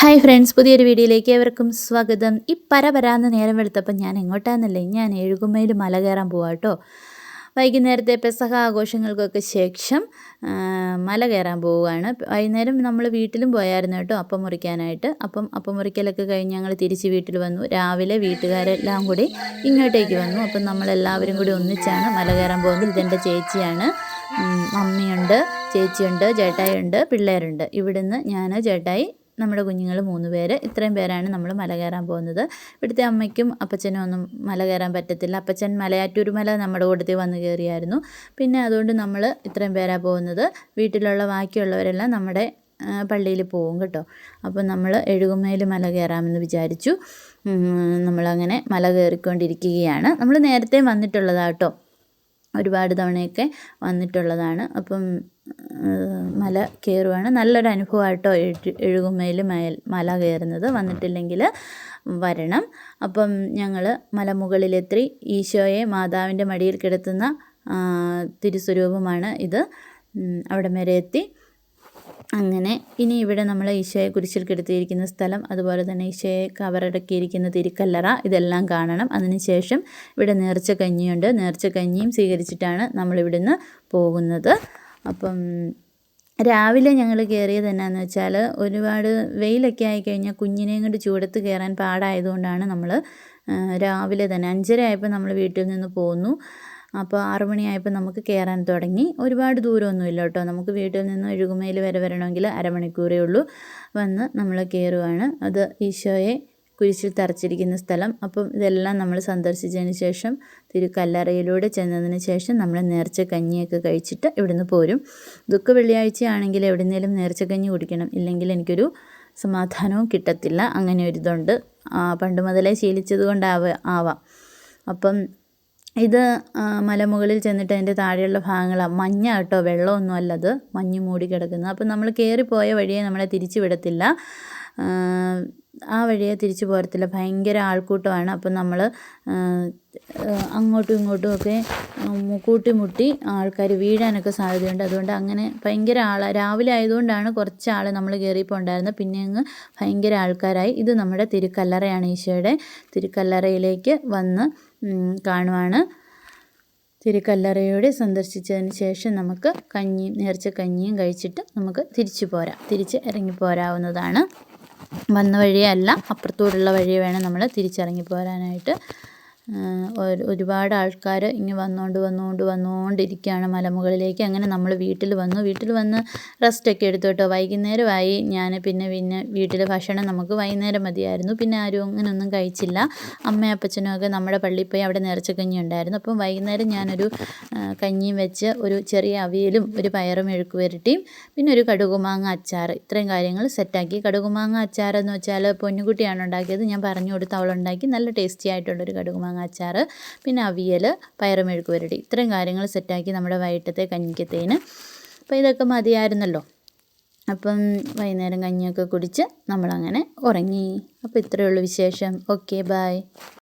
Hi friends പുതിയൊരു വീഡിയോയിലേക്ക് ഏവർക്കും സ്വാഗതം. ഈ പര പരാന്ന് നേരം വെളുത്തപ്പം ഞാൻ എങ്ങോട്ടാന്നല്ലേ? ഞാൻ എഴുകുമയിൽ മല കയറാൻ പോവാം കേട്ടോ വൈകുന്നേരത്തെ പെസഹ ആഘോഷങ്ങൾക്കൊക്കെ ശേഷം മല കയറാൻ പോവുകയാണ്. വൈകുന്നേരം നമ്മൾ വീട്ടിലും പോയായിരുന്നു കേട്ടോ അപ്പം മുറിക്കാനായിട്ട്. അപ്പം അപ്പം മുറിക്കലൊക്കെ കഴിഞ്ഞ് ഞങ്ങൾ തിരിച്ച് വീട്ടിൽ വന്നു. രാവിലെ വീട്ടുകാരെല്ലാം കൂടി ഇങ്ങോട്ടേക്ക് വന്നു. അപ്പം നമ്മളെല്ലാവരും കൂടി ഒന്നിച്ചാണ് മല കയറാൻ പോകുന്നത് ഇതെന്റെ ചേച്ചിയാണ്. മമ്മിയുണ്ട് ചേച്ചിയുണ്ട് ചേട്ടായിയുണ്ട് പിള്ളേരുണ്ട്. ഇവിടുന്ന് ഞാൻ ചേട്ടായി നമ്മുടെ കുഞ്ഞുങ്ങൾ മൂന്ന് പേര്. ഇത്രയും പേരാണ് നമ്മൾ മല കയറാൻ പോകുന്നത്. ഇവിടുത്തെ അമ്മയ്ക്കും അപ്പച്ചനും ഒന്നും മല കയറാൻ പറ്റത്തില്ല. അപ്പച്ചൻ മലയാറ്റൂർ മല നമ്മുടെ കൂട്ടത്തിൽ വന്ന് കയറിയായിരുന്നു. പിന്നെ അതുകൊണ്ട് നമ്മൾ ഇത്രയും പേരാണ് പോകുന്നത്. വീട്ടിലുള്ള ബാക്കിയുള്ളവരെല്ലാം നമ്മുടെ പള്ളിയിൽ പോകും കേട്ടോ. അപ്പോൾ നമ്മൾ എഴുകുമേൽ മല കയറാമെന്ന് വിചാരിച്ചു. നമ്മളങ്ങനെ മല കയറിക്കൊണ്ടിരിക്കുകയാണ്. നമ്മൾ നേരത്തെ വന്നിട്ടുള്ളതാട്ടോ ഒരുപാട് തവണയൊക്കെ വന്നിട്ടുള്ളതാണ്. അപ്പം മല കയറുവാണ്. നല്ലൊരു അനുഭവമായിട്ടോ എഴുകുമയിൽ മയൽ മല കയറുന്നത് വന്നിട്ടില്ലെങ്കിൽ വരണം. അപ്പം ഞങ്ങൾ മലമുകളിലെത്തി ഈശോയെ മാതാവിന്റെ മടിയിൽ കിടത്തുന്ന തിരുസ്വരൂപമാണ് ഇത്. അവിടെ വരെ എത്തി. അങ്ങനെ ഇനി ഇവിടെ നമ്മൾ ഈശോയെ കുരിശിൽ കിടത്തിയിരിക്കുന്ന സ്ഥലം അതുപോലെ തന്നെ ഈശോയെ കവറടക്കിയിരിക്കുന്ന തിരിക്കല്ലറ ഇതെല്ലാം കാണണം. അതിനുശേഷം ഇവിടെ നേർച്ച കഞ്ഞിയുണ്ട്. നേർച്ച കഞ്ഞിയും സ്വീകരിച്ചിട്ടാണ് നമ്മളിവിടുന്ന് പോകുന്നത്. അപ്പം രാവിലെ ഞങ്ങൾ കയറിയത് എന്നാന്ന് വെച്ചാൽ ഒരുപാട് വെയിലൊക്കെ ആയിക്കഴിഞ്ഞാൽ കുഞ്ഞിനെയും കൊണ്ട് ചൂടത്ത് കയറാൻ പാടായതുകൊണ്ടാണ് നമ്മൾ രാവിലെ തന്നെ അഞ്ചര ആയപ്പോൾ നമ്മൾ വീട്ടിൽ നിന്ന് പോന്നു. അപ്പോൾ ആറു മണിയായപ്പോൾ നമുക്ക് കയറാൻ തുടങ്ങി. ഒരുപാട് ദൂരമൊന്നുമില്ല കേട്ടോ. നമുക്ക് വീട്ടിൽ നിന്ന് എഴുകുമയിൽ വരെ വരണമെങ്കിൽ അരമണിക്കൂറേ ഉള്ളൂ. വന്ന് നമ്മൾ കയറുവാണ് അത് ഈശോയെ കുരിശിൽ തറച്ചിരിക്കുന്ന സ്ഥലം. അപ്പം ഇതെല്ലാം നമ്മൾ സന്ദർശിച്ചതിന് ശേഷം തിരുക്കല്ലറയിലൂടെ ചെന്നതിന് ശേഷം നമ്മൾ നേർച്ച കഞ്ഞിയൊക്കെ കഴിച്ചിട്ട് ഇവിടുന്ന് പോരും. ദുഃഖ വെള്ളിയാഴ്ചയാണെങ്കിൽ എവിടുന്നേലും നേർച്ച കഞ്ഞി കുടിക്കണം. ഇല്ലെങ്കിൽ എനിക്കൊരു സമാധാനവും കിട്ടത്തില്ല. അങ്ങനെ ഒരു ഇതുണ്ട്. പണ്ട് മുതലേ ശീലിച്ചത് കൊണ്ടാവ ആവാം. അപ്പം ഇത് മലമുകളിൽ ചെന്നിട്ട് അതിന്റെ താഴെയുള്ള ഭാഗങ്ങളാണ് മഞ്ഞ കേട്ടോ വെള്ളമൊന്നും അല്ലത് മഞ്ഞ് മൂടി കിടക്കുന്നത് അപ്പം നമ്മൾ കയറിപ്പോയ വഴിയെ നമ്മളെ തിരിച്ചു വിടത്തില്ല. ആ, വഴിയേ തിരിച്ചു പോരത്തില്ല. ഭയങ്കര ആൾക്കൂട്ടമാണ്. അപ്പം നമ്മൾ അങ്ങോട്ടും ഇങ്ങോട്ടും ഒക്കെ കൂട്ടിമുട്ടി ആൾക്കാർ വീഴാനൊക്കെ സാധ്യതയുണ്ട്. അതുകൊണ്ട് അങ്ങനെ ഭയങ്കര ആൾ രാവിലെ ആയതുകൊണ്ടാണ് കുറച്ച് ആൾ നമ്മൾ കയറിയപ്പോൾ ഉണ്ടായിരുന്നത് പിന്നെ അങ്ങ് ഭയങ്കര ആൾക്കാരായി. ഇത് നമ്മുടെ തിരുക്കല്ലറയാണ് ഈശോയുടെ തിരുക്കല്ലറയിലേക്ക് വന്ന് കാണുവാണ്. തിരുക്കല്ലറയോടെ സന്ദർശിച്ചതിന് ശേഷം നമുക്ക് കഞ്ഞിയും നേർച്ച കഞ്ഞിയും കഴിച്ചിട്ട് നമുക്ക് തിരിച്ചു പോരാം തിരിച്ച് ഇറങ്ങി പോരാവുന്നതാണ് വന്ന വഴിയല്ല. അപ്പുറത്തൂടുള്ള വഴി വേണം നമ്മൾ തിരിച്ചിറങ്ങി പോരാനായിട്ട്. ഒരുപാട് ആൾക്കാർ ഇങ്ങനെ വന്നുകൊണ്ട് വന്നുകൊണ്ട് വന്നുകൊണ്ടിരിക്കുകയാണ് മലമുകളിലേക്ക്. അങ്ങനെ നമ്മൾ വീട്ടിൽ വന്നു. വീട്ടിൽ വന്ന് റെസ്റ്റൊക്കെ എടുത്തു കേട്ടോ വൈകുന്നേരമായി. ഞാൻ പിന്നെ പിന്നെ വീട്ടിൽ ഭക്ഷണം നമുക്ക് വൈകുന്നേരം മതിയായിരുന്നു. പിന്നെ ആരും അങ്ങനെയൊന്നും കഴിച്ചില്ല. അമ്മയും അപ്പച്ചനും ഒക്കെ നമ്മുടെ പള്ളിയിൽ പോയി അവിടെ നേർച്ചക്കഞ്ഞി ഉണ്ടായിരുന്നു. അപ്പം വൈകുന്നേരം ഞാനൊരു കഞ്ഞിയും വെച്ച് ഒരു ചെറിയ അവിയലും ഒരു പയറും എഴുക്ക് വരട്ടിയും പിന്നെ ഒരു കടുകുമാങ്ങ അച്ചാർ ഇത്രയും കാര്യങ്ങൾ സെറ്റാക്കി. കടുകുമാങ്ങ അച്ചാർ എന്ന് വെച്ചാൽ പൊന്നുകുട്ടിയാണ് ഉണ്ടാക്കിയത്. ഞാൻ പറഞ്ഞു കൊടുത്ത് അവളുണ്ടാക്കി. നല്ല ടേസ്റ്റി ആയിട്ടുള്ളൊരു കടുകുമാങ്ങ അച്ചാർ പിന്നെ അവിയൽ പയറുമെഴുക്ക് വരടി ഇത്രയും കാര്യങ്ങൾ സെറ്റാക്കി നമ്മുടെ വൈകിട്ടത്തെ കഞ്ഞിക്കത്തേന്. അപ്പോൾ ഇതൊക്കെ മതിയായിരുന്നല്ലോ. അപ്പം വൈകുന്നേരം കഞ്ഞിയൊക്കെ കുടിച്ച് നമ്മളങ്ങനെ ഉറങ്ങി. അപ്പോൾ ഇത്രയേ ഉള്ളൂ വിശേഷം. Okay bye